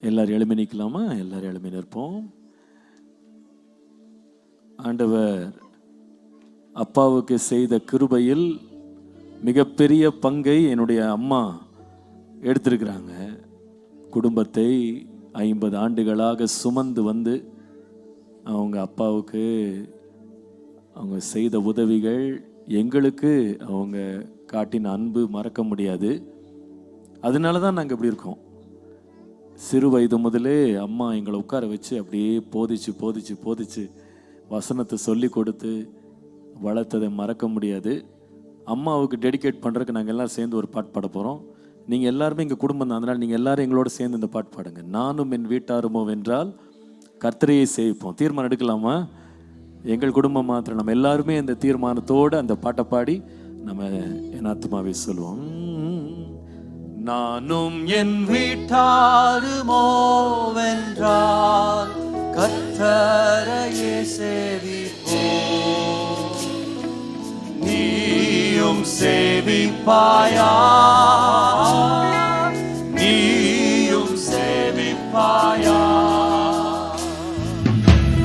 எல்லாரும் எழுமி நிற்கலாமா எல்லாரும் எழுமி நிற்போம். ஆண்டவர் அப்பாவுக்கு செய்த கிருபையில் மிகப்பெரிய பங்கை என்னுடைய அம்மா எடுத்திருக்கிறாங்க. குடும்பத்தை ஐம்பது ஆண்டுகளாக சுமந்து வந்து அவங்க அப்பாவுக்கு அவங்க செய்த உதவிகள் எங்களுக்கு அவங்க காட்டின அன்பு மறக்க முடியாது. அதனால தான் நாங்கள் இப்படி இருக்கோம். சிறு வயது முதலே அம்மா எங்களை உட்கார வச்சு அப்படியே போதிச்சு போதிச்சு போதிச்சு வசனத்தை சொல்லி கொடுத்து வளர்த்ததை மறக்க முடியாது. அம்மாவுக்கு டெடிகேட் பண்ணுறதுக்கு நாங்கள் எல்லாம் சேர்ந்து ஒரு பாட்டு பாட போகிறோம் நீங்கள் எல்லாருமே எங்கள் குடும்பம் தான். அதனால் நீங்கள் எல்லோரும் எங்களோட சேர்ந்து இந்த பாட்டு பாடுங்க. நானும் என் வீட்டாருமோ வென்றால் கர்த்தரையை சேவிப்போம். தீர்மானம் எடுக்கலாமா? எங்கள் குடும்பம் மாத்திரம். நம்ம எல்லாருமே இந்த தீர்மானத்தோடு அந்த பாட்டை பாடி நம்ம என் ஆத்மாவை சொல்லுவோம். நானும் என் வீட்டாருமோ வென்றால் கத்தரையே சேவிப்போ. நீயும் சேவிப்பாயா நீயும் சேவிப்பாயா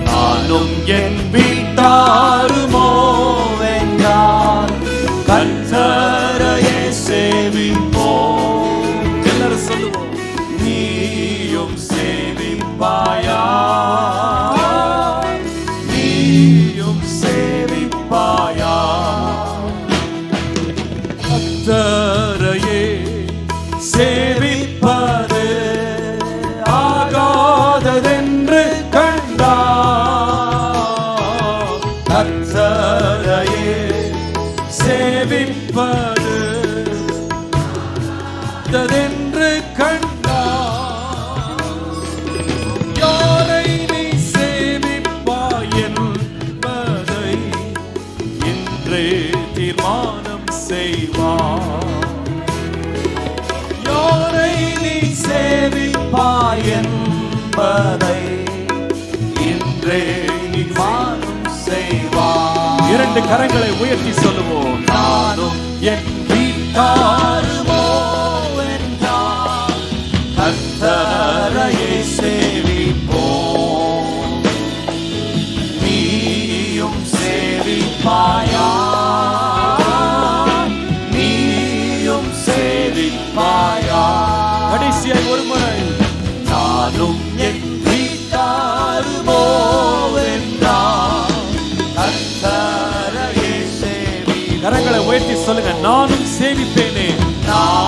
நானும் என் வீட்டாருமோ சேவிப்பது. ததென்று கண்டா யாரை நீ சேவிப்பாய் என்பதை இன்றே தீர்மானம் செய்வார் யாரை நீ சேவிப்பாய் என்பதை இன்றே தீர்மானம் செய்வார் இரண்டு கரங்களை உயர்த்தி சொல்லுவோம். என் வீட்டாருமோ என்றால் கர்த்தரையே சேவிப்போம் நீயும் சேவிப்பாயா நீயும் சேவிப்பாயா கடைசியாய் ஒரு முறை. நானும் சொல்லுங்க நானும் சேமிப்பேனே நான்